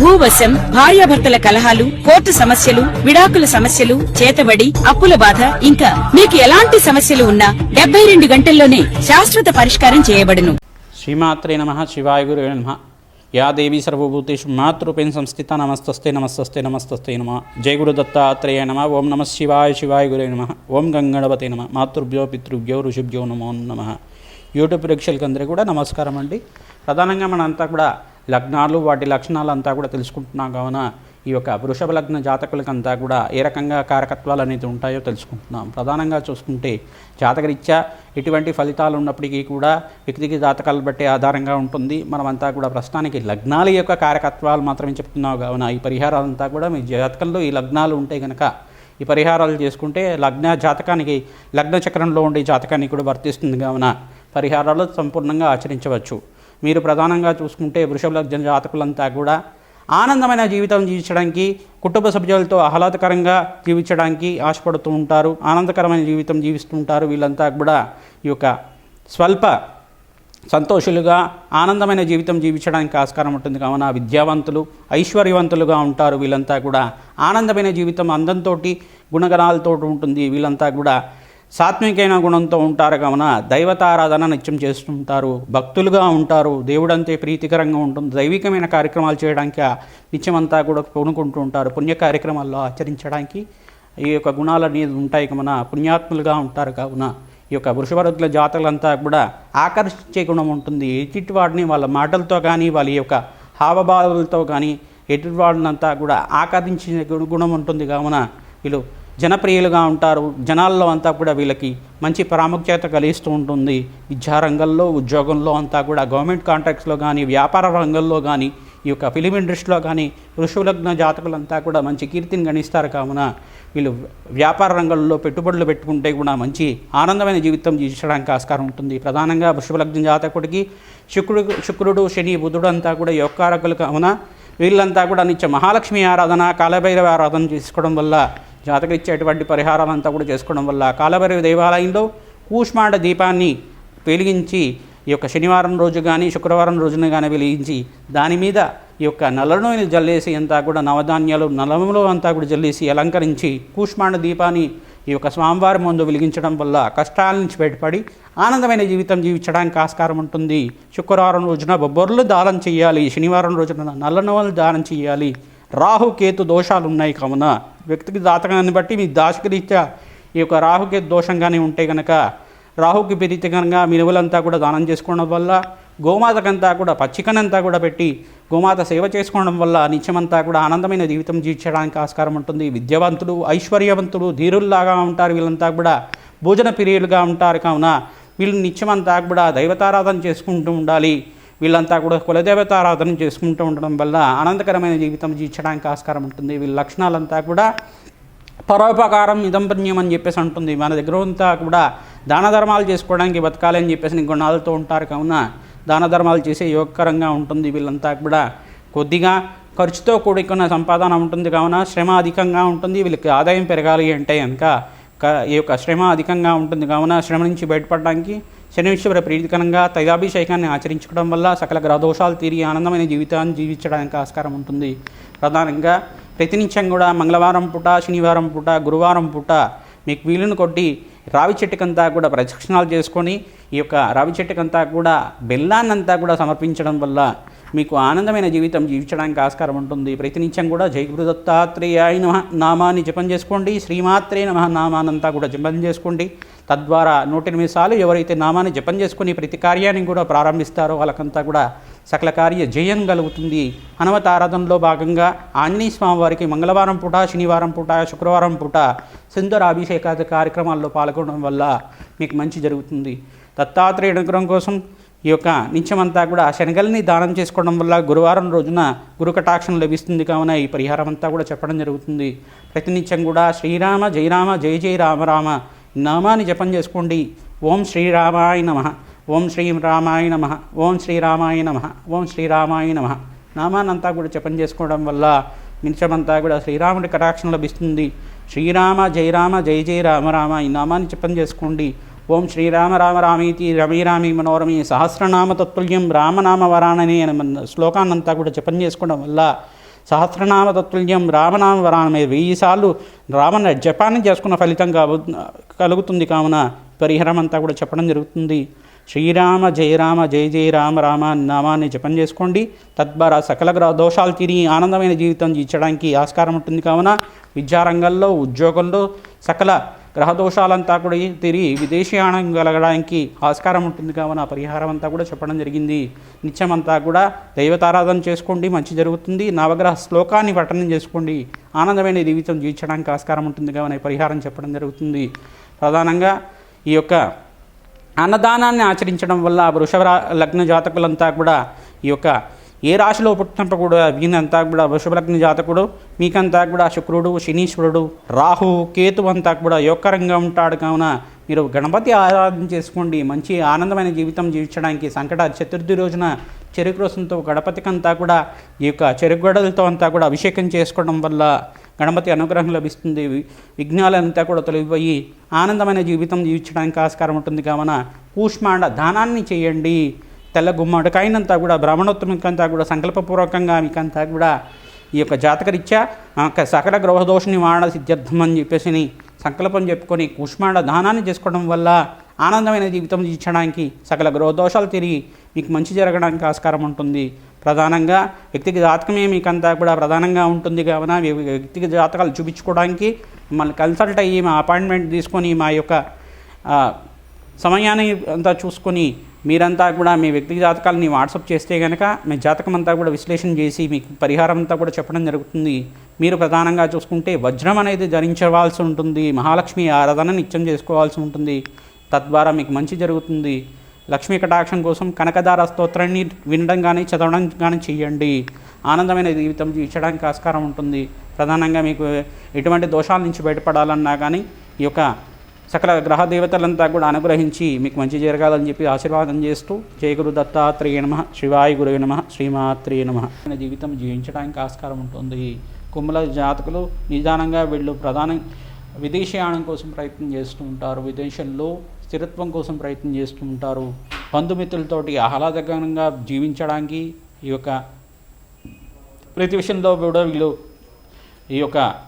భూవశం భార్యాభర్తల కలహాలు కోర్టు సమస్యలు విడాకుల సమస్యలు చేతబడి అప్పుల బాధ ఇంకా మీకు ఎలాంటి సమస్యలు ఉన్నా డెబ్బై రెండు గంటల్లోనే శాశ్వత పరిష్కారం చేయబడును. శ్రీమాత్రే నమ శివాయ గురు నమ. యా దేవి సర్వభూతేషు మాతృపేణ సంస్థిత నమస్తస్తే నమస్తస్తే నమస్తస్తే నమ. జయ గురు దత్తాత్రేయ నమ. ఓం నమ శివాయ శివాయ గురే నమ. ఓం గంగణపతే నమ. మాతృభ్యో పితృభ్యో ఋషిభ్యో నమో నమ. యూట్యూబ్ ప్రేక్షకులకి అందరికీ కూడా నమస్కారం అండి. ప్రధానంగా మనంతా కూడా లగ్నాలు వాటి లక్షణాలు అంతా కూడా తెలుసుకుంటున్నాం కావున ఈ యొక్క వృషభ లగ్న జాతకులకంతా కూడా ఏ రకంగా కారకత్వాలు అనేది ఉంటాయో తెలుసుకుంటున్నాం. ప్రధానంగా చూసుకుంటే జాతకరీత్యా ఎటువంటి ఫలితాలు ఉన్నప్పటికీ కూడా వ్యక్తికి జాతకాలు బట్టి ఆధారంగా ఉంటుంది. మనమంతా కూడా ప్రస్తుతానికి లగ్నాల యొక్క కారకత్వాలు మాత్రమే చెప్తున్నావు కావున ఈ పరిహారాలంతా కూడా మీ జాతకంలో ఈ లగ్నాలు ఉంటే కనుక ఈ పరిహారాలు చేసుకుంటే లగ్న జాతకానికి లగ్న చక్రంలో ఉండే జాతకానికి కూడా వర్తిస్తుంది కావున పరిహారాలు సంపూర్ణంగా ఆచరించవచ్చు. మీరు ప్రధానంగా చూసుకుంటే వృషభ లగ్న జాతకులంతా కూడా ఆనందమైన జీవితం జీవించడానికి కుటుంబ సభ్యులతో ఆహ్లాదకరంగా జీవించడానికి ఆశపడుతూ ఉంటారు ఆనందకరమైన జీవితం జీవిస్తూ ఉంటారు. వీళ్ళంతా కూడా ఈ యొక్క స్వల్ప సంతోషులుగా ఆనందమైన జీవితం జీవించడానికి ఆస్కారం ఉంటుంది. కావున విద్యావంతులు ఐశ్వర్యవంతులుగా ఉంటారు. వీళ్ళంతా కూడా ఆనందమైన జీవితం అందంతో గుణగణాలతో ఉంటుంది. వీళ్ళంతా కూడా సాత్వికమైన గుణంతో ఉంటారు కావున దైవతారాధన నిత్యం చేస్తుంటారు భక్తులుగా ఉంటారు. దేవుడంతే ప్రీతికరంగా ఉంటుంది. దైవికమైన కార్యక్రమాలు చేయడానికి నిత్యమంతా కూడా కొనుక్కుంటూ ఉంటారు. పుణ్య కార్యక్రమాల్లో ఆచరించడానికి ఈ యొక్క గుణాలు అనేది ఉంటాయి కావున పుణ్యాత్ములుగా ఉంటారు కావున ఈ యొక్క వృషభరుద్ల జాతకులంతా కూడా ఆకర్షించే గుణం ఉంటుంది. ఎటుటి వాడిని వాళ్ళ మాటలతో కానీ వాళ్ళ యొక్క హావభావాలతో కానీ ఎటువంటి వాడినంతా కూడా ఆకర్షించే గుణం ఉంటుంది కావున వీళ్ళు జనప్రియులుగా ఉంటారు. జనాల్లో అంతా కూడా వీళ్ళకి మంచి ప్రాముఖ్యత కలిగిస్తూ ఉంటుంది. విద్యారంగంలో ఉద్యోగంలో అంతా కూడా గవర్నమెంట్ కాంట్రాక్ట్స్లో కానీ వ్యాపార రంగంలో కానీ ఈ యొక్క ఫిలిం ఇండస్ట్రీలో కానీ ఋషులగ్న జాతకులంతా కూడా మంచి కీర్తిని గణిస్తారు. కావున వీళ్ళు వ్యాపార రంగంలో పెట్టుబడులు పెట్టుకుంటే కూడా మంచి ఆనందమైన జీవితం జీవించడానికి ఆస్కారం ఉంటుంది. ప్రధానంగా వృషభలగ్న జాతకుడికి శుక్రుడు శుక్రుడు శని బుధుడు అంతా కూడా యోగకారకులు. కావున వీళ్ళంతా కూడా నిత్య మహాలక్ష్మి ఆరాధన కాలభైరవ ఆరాధన చేసుకోవడం వల్ల జాతక ఇచ్చేటువంటి పరిహారాలంతా కూడా చేసుకోవడం వల్ల కాలభైరవ దేవాలయంలో కూష్మాండ దీపాన్ని వెలిగించి ఈ యొక్క శనివారం రోజు కానీ శుక్రవారం రోజున కానీ వెలిగించి దాని మీద ఈ యొక్క నల్లనూనె జల్లేసి అంతా కూడా నవధాన్యాలు నలములు అంతా కూడా జల్లేసి అలంకరించి కూష్మాండ దీపాన్ని ఈ యొక్క స్వామివారి ముందు వెలిగించడం వల్ల కష్టాల నుంచి బయటపడి ఆనందమైన జీవితం జీవించడానికి ఆస్కారం ఉంటుంది. శుక్రవారం రోజున బొబ్బర్లు దానం చేయాలి. శనివారం రోజున నల్ల నవలు దానం చేయాలి. రాహుకేతు దోషాలు ఉన్నాయి కావున వ్యక్తికి జాతకాన్ని బట్టి మీ దాశకరీత్యా ఈ యొక్క రాహుకి దోషంగానే ఉంటే కనుక రాహుకి ప్రీతికరంగా మినువులంతా కూడా దానం చేసుకోవడం వల్ల గోమాతకంతా కూడా పచ్చికనంతా కూడా పెట్టి గోమాత సేవ చేసుకోవడం వల్ల నిత్యమంతా కూడా ఆనందమైన జీవితం జీవించడానికి ఆస్కారం ఉంటుంది. విద్యావంతులు ఐశ్వర్యవంతులు ధీరుల్లాగా ఉంటారు. వీళ్ళంతా కూడా భోజన ప్రియులుగా ఉంటారు. కావున వీళ్ళు నిత్యమంతా కూడా దైవతారాధన చేసుకుంటూ ఉండాలి. వీళ్ళంతా కూడా కులదేవత ఆరాధన చేసుకుంటూ ఉండడం వల్ల ఆనందకరమైన జీవితం జీవించడానికి ఆస్కారం ఉంటుంది. వీళ్ళ లక్షణాలంతా కూడా పరోపకారం ఇదం అని చెప్పేసి అంటుంది. మన దగ్గర అంతా కూడా దాన ధర్మాలు చేసుకోవడానికి బతకాలి అని చెప్పేసి గుణాలతో ఉంటారు. కావున దాన ధర్మాలు చేసే యోగకరంగా ఉంటుంది వీళ్ళంతా కూడా. కొద్దిగా ఖర్చుతో కూడుకున్న సంపాదన ఉంటుంది. కావున శ్రమ అధికంగా ఉంటుంది. వీళ్ళకి ఆదాయం పెరగాలి అంటే కనుక ఈ యొక్క శ్రమ అధికంగా ఉంటుంది. కావున శ్రమ నుంచి బయటపడడానికి శనిశ్వర ప్రీతికరంగా తైలాభిషేకాన్ని ఆచరించుకోవడం వల్ల సకల గ్రహదోషాలు తీరి ఆనందమైన జీవితాన్ని జీవించడానికి ఆస్కారం ఉంటుంది. ప్రధానంగా ప్రతినిత్యం కూడా మంగళవారం పూట శనివారం పూట గురువారం పూట మీకు వీలును కొట్టి రావి చెట్టుకంతా కూడా ప్రదక్షిణాలు చేసుకొని ఈ యొక్క రావి చెట్టుకంతా కూడా బెల్లాన్నంతా కూడా సమర్పించడం వల్ల మీకు ఆనందమైన జీవితం జీవించడానికి ఆస్కారం ఉంటుంది. ప్రతినిత్యం కూడా జై గురు దత్తాత్రేయాయ నమ. నామాన్ని జపం చేసుకోండి. శ్రీమాత్రే నమ. నామానంతా కూడా జపం చేసుకోండి. తద్వారా నూట ఎనిమిది సార్లు ఎవరైతే నామాన్ని జపం చేసుకుని ప్రతి కార్యాన్ని కూడా ప్రారంభిస్తారో వాళ్ళకంతా కూడా సకల కార్య జయం కలుగుతుంది. హనుమతారాధనలో భాగంగా ఆంజనేయ స్వామి వారికి మంగళవారం పూట శనివారం పూట శుక్రవారం పూట సుందరాభిషేకాది కార్యక్రమాల్లో పాల్గొనడం వల్ల మీకు మంచి జరుగుతుంది. దత్తాత్రేయ అనుగ్రహం కోసం ఈ యొక్క నిత్యమంతా కూడా శనగల్ని దానం చేసుకోవడం వల్ల గురువారం రోజున గురు కటాక్షం లభిస్తుంది. కావున ఈ పరిహారం అంతా కూడా చెప్పడం జరుగుతుంది. ప్రతినిత్యం కూడా శ్రీరామ జయరామ జయ జయ రామ రామ నామాన్ని జపం చేసుకోండి. ఓం శ్రీరామాయ నమ. ఓం శ్రీ రామాయ నమ. ఓం శ్రీరామాయ నమ. ఓం శ్రీరామాయ నమ. నామానంతా కూడా జపం చేసుకోవడం వల్ల నిత్యమంతా కూడా శ్రీరాముడి కటాక్షం లభిస్తుంది. శ్రీరామ జయరామ జయ జయ రామ రామ ఈ నామాన్ని జపం చేసుకోండి. ఓం శ్రీరామ రామ రామీతి రమీ రామీ మనోరమి సహస్రనామ తత్తుల్యం రామనామ వరాణని అనే శ్లోకాన్నంతా కూడా జపం చేసుకోవడం వల్ల సహస్రనామ తత్తుల్యం రామనామ వరాణమే వెయ్యి సార్లు జపాన్ని చేసుకున్న ఫలితం కాబు కలుగుతుంది కావున పరిహారం అంతా కూడా చెప్పడం జరుగుతుంది. శ్రీరామ జయ రామ జయ జయ రామ రామ నామాన్ని జపం చేసుకోండి. తద్వారా సకల గ్రహ దోషాలు తిరిగి ఆనందమైన జీవితం జీవించడానికి ఆస్కారం ఉంటుంది కావున విద్యారంగంలో ఉద్యోగంలో సకల గ్రహదోషాలంతా కూడా తిరిగి విదేశీయానం కలగడానికి ఆస్కారం ఉంటుంది. కావున పరిహారం అంతా కూడా చెప్పడం జరిగింది. నిత్యమంతా కూడా దైవతారాధన చేసుకోండి మంచి జరుగుతుంది. నవగ్రహ శ్లోకాన్ని పఠనం చేసుకోండి. ఆనందమైన జీవితం జీవించడానికి ఆస్కారం ఉంటుంది. కావున పరిహారం చెప్పడం జరుగుతుంది. ప్రధానంగా ఈ యొక్క అన్నదానాన్ని ఆచరించడం వల్ల వృషభ లగ్న జాతకులంతా కూడా ఈ యొక్క ఏ రాశిలో పుట్టినప్పుడు కూడా వీనంతా కూడా వృషభలగ్న జాతకుడు మీకంతా కూడా శుక్రుడు శనీశ్వరుడు రాహు కేతు అంతా కూడా యోగకరంగా ఉంటాడు. కావున మీరు గణపతి ఆరాధన చేసుకోండి. మంచి ఆనందమైన జీవితం జీవించడానికి సంకట చతుర్థి రోజున చెరుకు రసంతో గణపతికంతా కూడా ఈ యొక్క చెరుకు గడలతో అంతా కూడా అభిషేకం చేసుకోవడం వల్ల గణపతి అనుగ్రహం లభిస్తుంది. విఘ్నాలంతా కూడా తొలగిపోయి ఆనందమైన జీవితం జీవించడానికి ఆస్కారం ఉంటుంది. కావున కూష్మాండ దానాన్ని చేయండి. తెల్ల గుమ్మడికాయనంతా కూడా బ్రాహ్మణోత్తమికంతా కూడా సంకల్పపూర్వకంగా మీకంతా కూడా ఈ యొక్క జాతకరీత్యా యొక్క సకల గ్రహదోష నివారణ సిద్ధ్యర్థం అని చెప్పేసి సంకల్పం చెప్పుకొని కుష్మాండ దానాన్ని చేసుకోవడం వల్ల ఆనందమైన జీవితం జీవించడానికి సకల గ్రహదోషాలు తిరిగి మీకు మంచి జరగడానికి ఆస్కారం ఉంటుంది. ప్రధానంగా వ్యక్తికి జాతకమే మీకంతా కూడా ప్రధానంగా ఉంటుంది కావున వ్యక్తికి వ్యక్తిగత జాతకాలు చూపించుకోవడానికి మిమ్మల్ని కన్సల్ట్ అయ్యి మా అపాయింట్మెంట్ తీసుకొని మా యొక్క సమయాన్ని అంతా చూసుకొని మీరంతా కూడా మీ వ్యక్తి జాతకాలని వాట్సాప్ చేస్తే కనుక మీ జాతకం అంతా కూడా విశ్లేషణ చేసి మీకు పరిహారం అంతా కూడా చెప్పడం జరుగుతుంది. మీరు ప్రధానంగా చూసుకుంటే వజ్రం అనేది ధరించవలసి ఉంటుంది. మహాలక్ష్మి ఆరాధన నిత్యం చేసుకోవాల్సి ఉంటుంది. తద్వారా మీకు మంచి జరుగుతుంది. లక్ష్మీ కటాక్షం కోసం కనకదార స్తోత్రాన్ని వినడం కానీ చదవడం కానీ చేయండి. ఆనందమైన జీవితం జీవించడానికి ఆస్కారం ఉంటుంది. ప్రధానంగా మీకు ఎటువంటి దోషాల నుంచి బయటపడాలన్నా కానీ ఈ యొక్క సకల గ్రహ దేవతలంతా కూడా అనుగ్రహించి మీకు మంచి జరగాలని చెప్పి ఆశీర్వాదం చేస్తూ జయగురు దత్తాత్రేయ నమ శివాయ గురువే నమ శ్రీమాత్రేయ నమ. జీవితం జీవించడానికి ఆస్కారం ఉంటుంది. కుమ్మల జాతకులు నిదానంగా వీళ్ళు. ప్రధాన విదేశీయానం కోసం ప్రయత్నం చేస్తూ ఉంటారు. విదేశంలో స్థిరత్వం కోసం ప్రయత్నం చేస్తూ ఉంటారు. బంధుమిత్రులతోటి ఆహ్లాదకరంగా జీవించడానికి ఈ యొక్క ప్రతి విషయంలో కూడా వీళ్ళు ఈ యొక్క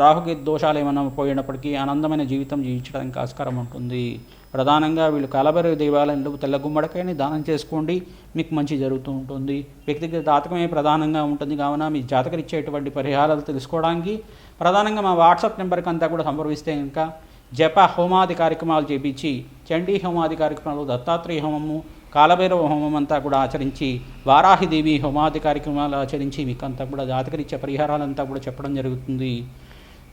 రాహుకి దోషాలు ఏమైనా పోయినప్పటికీ ఆనందమైన జీవితం జీవించడానికి ఆస్కారం ఉంటుంది. ప్రధానంగా వీళ్ళు కలబరి దేవాలయంలో తెల్ల గుమ్మడికాయని దానం చేసుకోండి. మీకు మంచి జరుగుతూ ఉంటుంది. వ్యక్తిగత జాతకమే ప్రధానంగా ఉంటుంది కావున మీ జాతకం ఇచ్చేటువంటి పరిహారాలు తెలుసుకోవడానికి. ప్రధానంగా మా వాట్సాప్ నెంబర్కి అంతా కూడా సంప్రదిస్తే ఇంకా జప హోమాది కార్యక్రమాలు చేపించి చండీ హోమాది కార్యక్రమాలు దత్తాత్రేయ హోమము కాలభైరవ హోమం అంతా కూడా ఆచరించి వారాహిదేవి హోమాది కార్యక్రమాలు ఆచరించి మీకు అంతా కూడా జాతకరిచ్చే పరిహారాలంతా కూడా చెప్పడం జరుగుతుంది.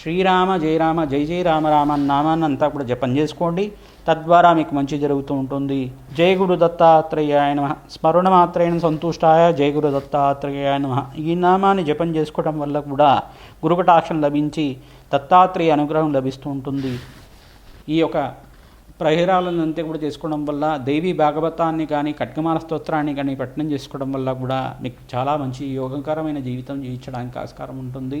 శ్రీరామ జయరామ జై జయ రామ రామ నామాన్ని అంతా కూడా జపం చేసుకోండి. తద్వారా మీకు మంచి జరుగుతూ ఉంటుంది. జయ గురు దత్తాత్రేయాయ నమ. స్మరణ మాత్రేణ సంతుష్టాయ జయ గురు దత్తాత్రేయాయ నమ. ఈ నామాన్ని జపం చేసుకోవడం వల్ల కూడా గురుకటాక్షం లభించి దత్తాత్రేయ అనుగ్రహం లభిస్తూ ఉంటుంది. ఈ యొక్క ప్రహేరాలను అంతే కూడా చేసుకోవడం వల్ల దేవి భాగవతాన్ని కానీ ఖడ్గమాల స్తోత్రాన్ని కానీ పఠనం చేసుకోవడం వల్ల కూడా మీకు చాలా మంచి యోగకరమైన జీవితం జీవించడానికి ఆస్కారం ఉంటుంది.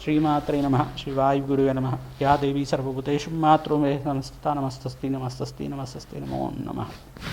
శ్రీమాత్రే నమ శివాయు గురువే నమ యా దేవీ సర్వభూతేషు మాతృమే నమస్తా నమస్తస్తి నమస్తస్తి నమస్తస్తి నమో నమ